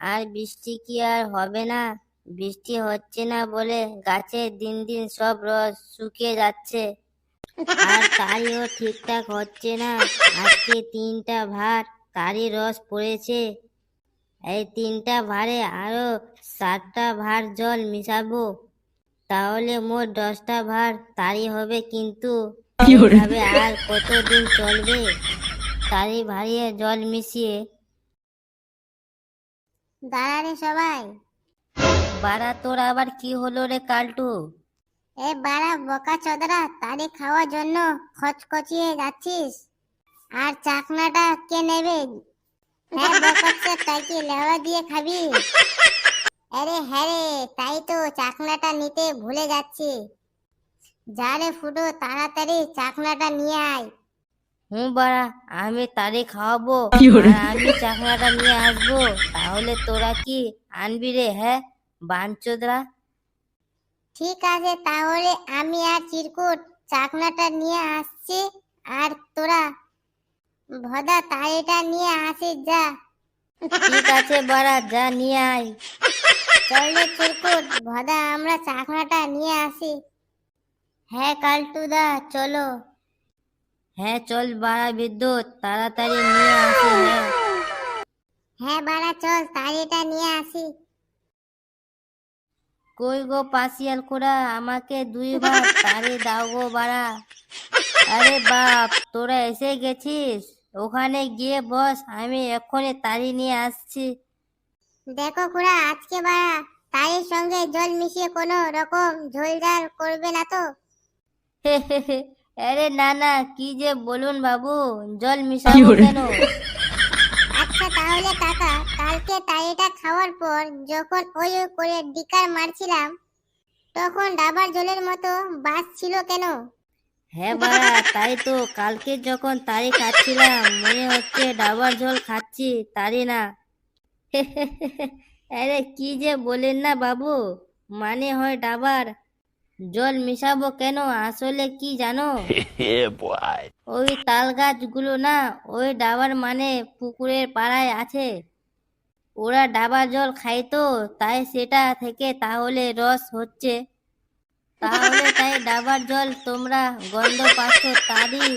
আর বৃষ্টি কি আর হবে না? বৃষ্টি হচ্ছে না বলে গাছে দিন দিন সব রস শুকিয়ে যাচ্ছে। আর তারিও ঠিকঠাক হচ্ছে না। আজকে তিনটা ভার তারই রস পড়েছে। এই তিনটা ভারে আরও সাতটা ভার জল মিশাবো। তাহলে মোট দশটা ভার তারি হবে কিন্তু। আর কতদিন চলবে? তারি ভারিয়ে জল মিশিয়ে দাঁড়া রে সবাই। বাড়া তোর আবার কি হলো রে কালটু? এ বাড়া বোকা চোদরা তারি খাওয়ার জন্য খচখচিয়ে যাচ্ছিস। আর চাকনাটা কে নেবে? হ্যাঁ বোকাচ্ছে তাই কি লেওয়া দিয়ে খাবি? আরে হ্যাঁ রে তাই তো চাকনাটা নিতে ভুলে যাচ্ছি। যা রে ফুটো তাড়াতাড়ি চাকনাটা নিয়ে আয়। হুম বাড়া আমি তারি খাওয়াবো। আর আমি চাকরাটা নিয়ে আসব। তাহলে তোরা কি আনবি রে হ্যাঁ বাঞ্চোদরা ঠিক আছে তাহলে আমি আর চিরকুট চাকনাটা নিয়ে আসছি। আর তোরা ভদা তাড়িটা নিয়ে আসিস যা। ঠিক আছে বাড়া যা নিয়ে আয়। চল চিরকুট ভদা আমরা চাকনাটা নিয়ে আসি। হ্যাঁ কালটুদা চলো। হ্যাঁ চল বাড়া বিদ্যুৎ তাড়াতাড়ি নিয়ে আসি হ্যাঁ। হ্যাঁ বাড়া চল তাড়িটা নিয়ে আসি। কই গো পাশিয়াল কোরা আমাকে দুই ভাগ তারি দাও গো বাড়া। আরে বাপ তোরা এসে গেছিস? ওখানে গিয়ে বস আমি এক্ষুনি তাড়ি নিয়ে আসছি। দেখো খুড়া আজকে বাড়া তারির সঙ্গে জল মিশিয়ে কোনো রকম ঝোলঝাল করবে না তো? আরে না না কি যে বলুন বাবু জল মিশাবো কেন? আচ্ছা তাহলে কাকা কালকে তাড়িটা খাওয়ার পর যখন ওই ওই করে ডিকার মারছিলাম তখন ডাবার জলের মতো বাস ছিল কেন? হ্যাঁ বাড়া তাই তো কালকে যখন তারি খাচ্ছিলাম মনে হচ্ছে ডাবার জল খাচ্ছি তারি না। আরে কি যে বলেন না বাবু মানে হয় ডাবার জল মিশাবো কেন? আসলে কি জানো? ওই তাল গাছগুলো না ওই ডাবার মানে পুকুরের পাড়ায় আছে। ওরা ডাবার জল খায় তো তাই সেটা থেকে তাহলে রস হচ্ছে। তাহলে তাই ডাবার জল তোমরা গন্ধ পাচ্ছ তারই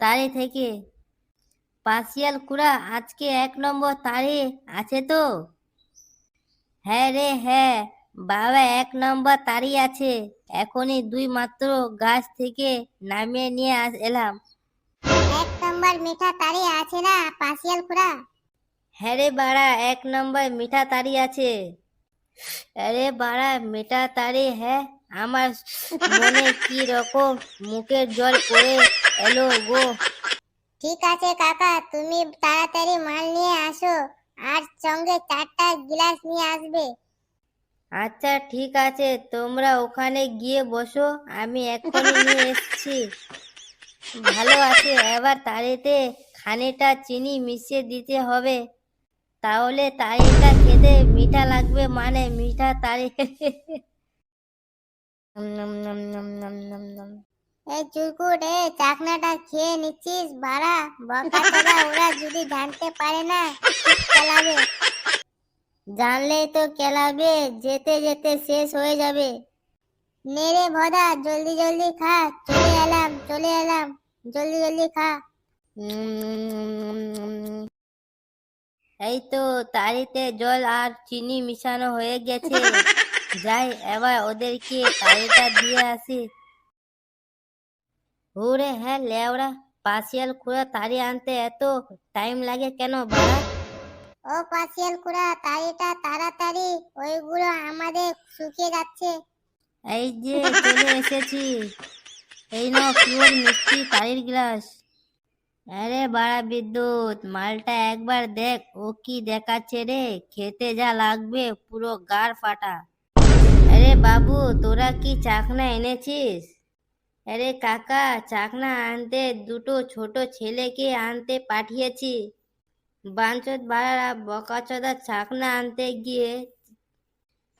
তারি থেকে। পাশিয়াল কুড়া আজকে এক নম্বর তারি আছে তো? হ্যাঁ রে হ্যাঁ। বাবা এক নম্বর তারি আছে। এখনই দুই মাত্র গাছ থেকে নামিয়ে নিয়ে এলাম। এক নম্বর মিঠা তারি আছে না পাশিয়াল খুড়া হ্যাঁ রে বাড়া এক নম্বর মিঠা তারি আছে। আরে বাড়া মিঠা তারি হ্যাঁ? আমার মনে কি রকম মুখের জল পড়ে এলো গো। ঠিক আছে কাকা তুমি তাড়াতাড়ি মাল নিয়ে আসো। আর সঙ্গে চারটা গিলাস নিয়ে আসবে। আচ্ছা ঠিক আছে, তোমরা ওখানে গিয়ে বসো, আমি এক্ষুনি নিয়ে এসেছি। ভালো আছে, এবার তাড়িতে খানিকটা চিনি মিশিয়ে দিতে হবে। তাহলে তাড়িটা খেতে মিঠা লাগবে মানে মিঠা নম এই চুরকুট এ চাকনাটা খেয়ে নিচ্ছিস, বাড়া। বকা ওরা যদি জানতে পারে না চালাবে জানলেই তো কেলাবে, যেতে যেতে শেষ হয়ে যাবে। মেরে ভদা, জলদি জলদি খা, চলে এলাম চলে এলাম, জলদি জলদি খা। এই তো তারিতে জল আর চিনি মিশানো হয়ে গেছে। যাই, এবার ওদেরকে তারিটা দিয়ে আসি। হুরে হ্যাঁ লেওড়া পাশিয়াল খুঁড়া তারি আনতে এত টাইম লাগে কেন, বাড়া? ও পাশিয়াল কুড়া তাড়িটা তাড়াতাড়ি, ওইগুলো আমাদের শুকিয়ে যাচ্ছে। এই যে, চলে এসেছি। এই নাও পিওর মিষ্টি তারির গ্লাস। আরে বাড়া বিদ্যুৎ, মালটা একবার দেখ, ও কি দেখাচ্ছে রে? খেতে যা লাগবে, পুরো গার ফাটা। আরে বাবু, তোরা কি চাকনা এনেছিস? আরে কাকা, চাকনা আনতে দুটো ছোট ছেলেকে আনতে পাঠিয়েছি। বাঞ্চত বাড়ারা বকাচোদা চাকনা আনতে গিয়ে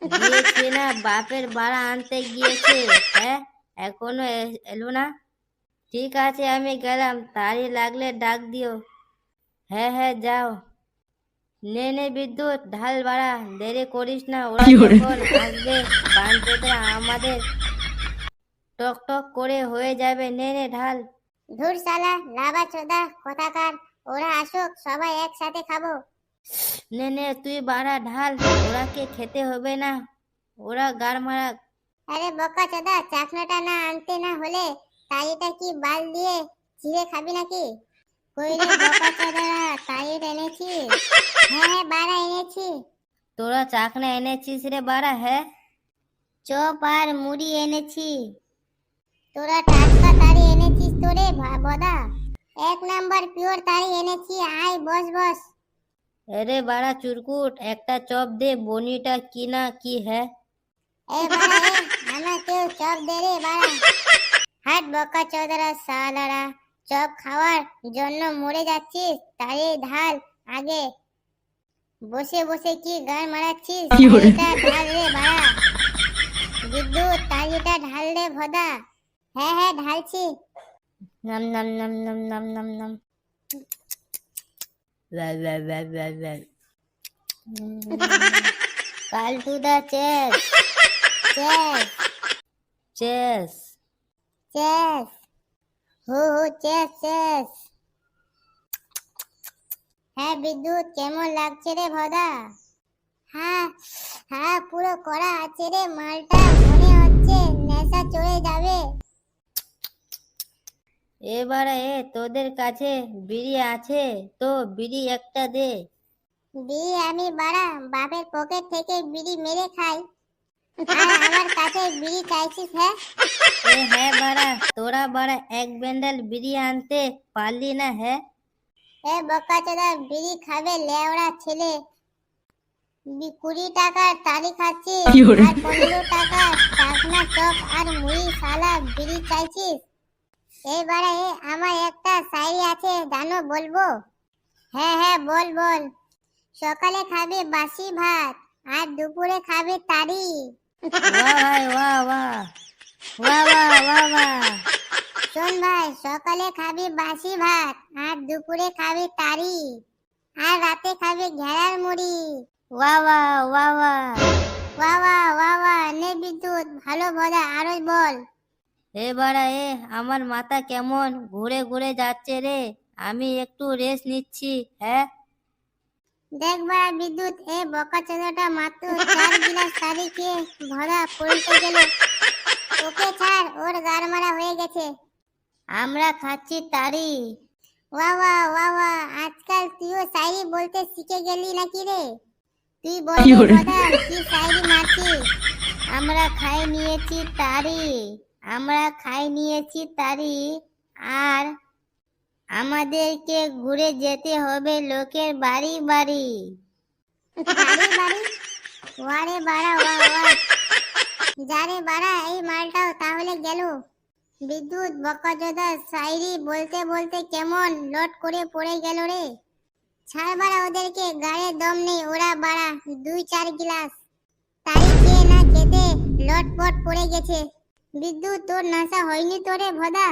গিয়েছে না বাপের বাড়া আনতে গিয়েছে। হ্যাঁ এখনও এলো না? ঠিক আছে আমি গেলাম। তাড়ি লাগলে ডাক দিও। হ্যাঁ হ্যাঁ যাও। নে নে বিদ্যুৎ ঢাল বাড়া দেরি করিস না। ওরা যখন আসবে বানচোদরা আমাদের টক টক করে হয়ে যাবে। নে নে ঢাল। ধুর শালা লাভা চোদা কথাকার? ওরা আসুক সবাই একসাথে খাব। নে নে তুই বাড়া ঢাল ওরাকে খেতে হবে না। ওরা গার মারা আরে বকা চোদা চাকনাটা না আনতে না হলে তালিটা কি বাল দিয়ে চিড়ে খাবি নাকি? কই রে বকা চোদারা তালিট এনেছিস হ্যাঁ হ্যাঁ বাড়া এনেছি। তোরা চাকনা এনেছিস রে বাড়া হ্যাঁ? চপ আর মুড়ি এনেছি। তোরা টাটকা তারি এনেছিস তোরে বদা। এক নাম্বার পিওর তারি এনেছি। আয় বস বস। আরে বাড়া চুরকুট একটা চপ দে বনিটা কি না কি হ্যাঁ? এ বাড়া এ আমাকেও চপ দে রে বাড়া। হাট বকা চোদরা সালারা চপ খাওয়ার জন্য মরে যাচ্ছিস তাই ঢাল আগে। বসে বসে কি গান মারাচ্ছিস? ঢাল রে বাড়া। বিদ্যুৎ তালিটা ঢাল রে ভদা। হ্যাঁ হ্যাঁ ঢালছি। নাম নাম নাম নাম নাম নাম নাম কালটু দা চেস চেস চেস চেস হু হু চেস চেস হ্যাঁ বিদ্যুৎ কেমন লাগছে রে ভদা? হ্যাঁ হ্যাঁ পুরো করা আছে রে মালটা মনে হচ্ছে নেশা চড়ে যাবে এবারে এ তোদের কাছে বিড়ি আছে তো বিড়ি একটা দে। বিড়ি আমি বাড়া বাপের পকেট থেকে বিড়ি মেরে খাই। আর আমার কাছে বিড়ি চাইছিস হ্যাঁ? এ হ্যাঁ বাড়া তোরা বাড়া এক ব্যান্ডেল বিড়ি আনতে পারলি না হ্যাঁ? এ বকাচোদা বিড়ি খাবে লেওড়া ছেলে। কুড়ি টাকার তারি খাচ্ছি আর পনেরো টাকা চাকনা চপ আর মুড়ি সালা বিড়ি চাইছিস? এবারে এ আমার একটা শাড়ি আছে জানো বলব? হ্যাঁ হ্যাঁ বল বল। সকালে খাবে বাসি ভাত আর দুপুরে খাবে তারি। ভাই বাহ বাহ। বাহ বাহ বাহ বাহ। শোন ভাই সকালে খাবি বাসি ভাত আর দুপুরে খাবি তারি। আর রাতে খাবি ঘেরার মুড়ি। বাহ বাহ বাহ বাহ। নে বিদ্যুৎ ভালো ভজা আরও বল। এবারে এ আমার মাথা কেমন? ঘুরে ঘুরে যাচ্ছে রে। আমি একটু রেস্ট নিচ্ছি হ্যাঁ? দেখ বাড়া বিদ্যুৎ এ বকা চোদাটা মাত্র চার গিলাস তারি খেয়ে ভরা পড়তে গেল। ওকে ছাড় ওর গার মারা হয়ে গেছে। আমরা খাচ্ছি তারি। ওয়া ওয়া ওয়া ওয়া আজকাল তুইও শায়রি বলতে শিখে গেলি নাকি রে? তুই বল ভদা, কি শায়রি মারছিস। আমরা খাই নিয়েছি তারি। আমরা খাই নিয়েছি তারি। আর আমাদেরকে ঘুরে যেতে হবে লোকের বাড়ি বাড়ি। ওয়ারে বাড়া, ওয়া ওয়া। যারে বাড়া, এই মালটাও তাহলে গেল। বিদ্যুৎ বকাজোদা শায়রি বলতে বলতে কেমন লট করে পড়ে গেল রে। ছাড় বাড়া, ওদেরকে গায়ে দম নেই, ওরা বাড়া, দুই, চার গিলাস। তাই খেয়ে না খেতে লটপট পড়ে গেছে। বিদ্যুৎ তোর নাসা হয়নি তোরে, ভদা।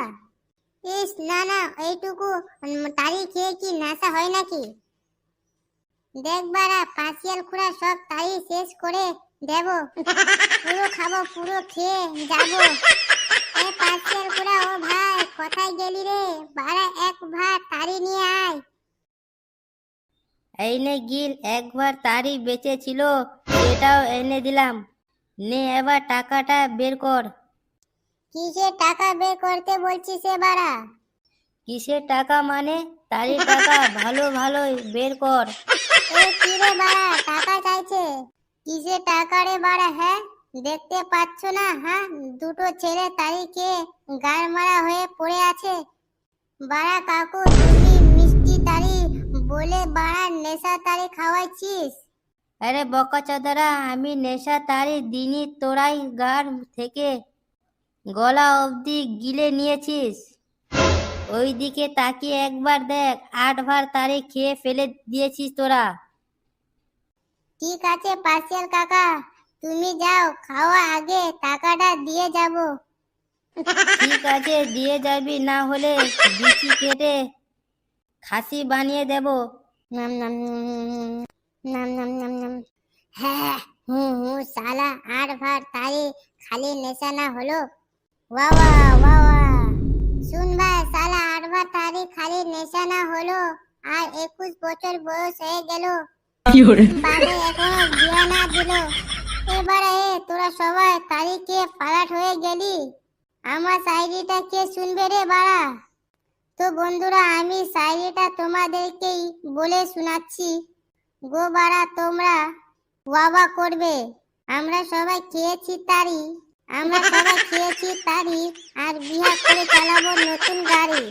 ইস, না না, এইটুকু তারি খেয়ে কি নেশা হয় নাকি? দেখ বাড়া, পাঁচিয়াল খুড়া সব তাই শেষ করে দেব। পুরো খাব, পুরো খেয়ে যাব। এ পাঁচিয়াল খুড়া, ও ভাই, কোথায় গেলি রে? বাড়া, এক ভাত তারি নিয়ে আয়। এই নে গিল একবার তারি বেঁচে ছিল সেটাও এনে দিলাম। নে এবার টাকাটা বের কর। কিসে টাকা বের করতে বলছিস এ বাড়া কিসের টাকা মানে? তারি টাকা ভালো ভালোই বের কর। কি রে বাড়া টাকা চাইছে? কিসের টাকা রে বাড়া হ্যাঁ? দেখতে পাচ্ছ না হ্যাঁ? দুটো ছেলে তারিখে গার মারা হয়ে পড়ে আছে। বাড়া কাকু তুমি মিষ্টি তারি বলে বাড়া নেশা তারি খাওয়াইছিস? আরে বকাচোদারা আমি নেশা তারি দিনই তোরাই গার থেকে গলা অবধি গিলে নিয়েছিস? ওই দিকে তাকিয়ে একবার দেখ আট ভার তারি খেয়ে ফেলে দিয়েছিস তোরা। ঠিক আছে পার্সিয়াল কাকা তুমি যাও খাওয়া আগে টাকাটা দিয়ে যাব। ঠিক আছে দিয়ে যাবি না হলে বিচি কেটে খাসি বানিয়ে দেব। নাম নাম নাম নাম নাম নাম হ্যাঁ হু হু সালা আট ভার তারি খালি নেশা না হলো। ওয়া ওয়া শুন ভাই সালা আট ভার তারি খালি নেশা না হলো আর একুশ বছর বয়স হয়ে গেল। বাবা এখনও বিয়া না দিল। এবারে তোরা সবাই তারিখে পালাট হয়ে গেলি? আমার শায়রিটা কে শুনবে রে বাড়া? তো বন্ধুরা আমি শায়রিটা তোমাদেরকেই বলে শোনাচ্ছি। গো বাড়া তোমরা ওয়াবা করবে। আমরা সবাই খেয়েছি তারি আমরা সবাই খেয়েছি তারি আর বিহার করে চালাবো নতুন গাড়ি।